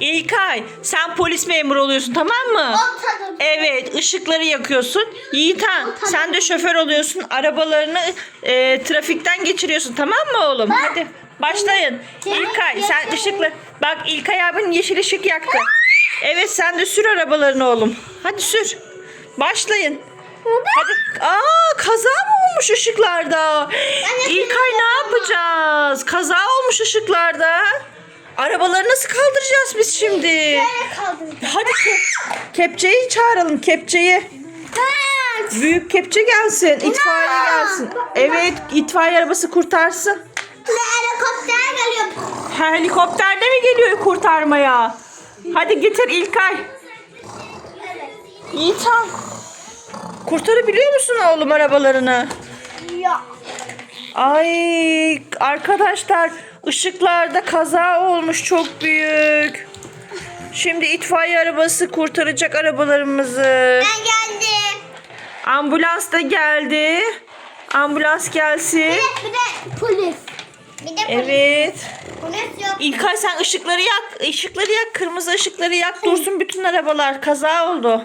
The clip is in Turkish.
İlkay sen polis memuru oluyorsun tamam mı? Ortadım. Evet ışıkları yakıyorsun. Yiğitan sen de şoför oluyorsun. Arabalarını e, trafikten geçiriyorsun tamam mı oğlum? Hadi başlayın. İlkay sen ışıklı. Bak İlkay abinin yeşil ışık yaktı. Evet sen de sür arabalarını oğlum. Hadi sür. Başlayın. Hadi. Aa kaza mı olmuş ışıklarda? İlkay ne yapacağız? Kaza olmuş ışıklarda. Arabaları nasıl kaldıracağız biz şimdi? Böyle kaldım. Hadi ke- kepçeyi çağıralım kepçeyi. Evet. Büyük kepçe gelsin. itfaiye gelsin. Evet itfaiye arabası kurtarsın. Helikopter geliyor. Helikopter de mi geliyor kurtarmaya? Hadi getir İlkay. Yiğitan. Kurtarabiliyor musun oğlum arabalarını? Ya. Ay arkadaşlar ışıklarda kaza olmuş çok büyük. Şimdi itfaiye arabası kurtaracak arabalarımızı. Ben geldim. Ambulans da geldi. Ambulans gelsin. Bir de, bir de polis. Bir de polis. Evet. Polis yok. İlkay sen ışıkları yak. Işıkları yak. Kırmızı ışıkları yak. Dursun bütün arabalar. Kaza oldu.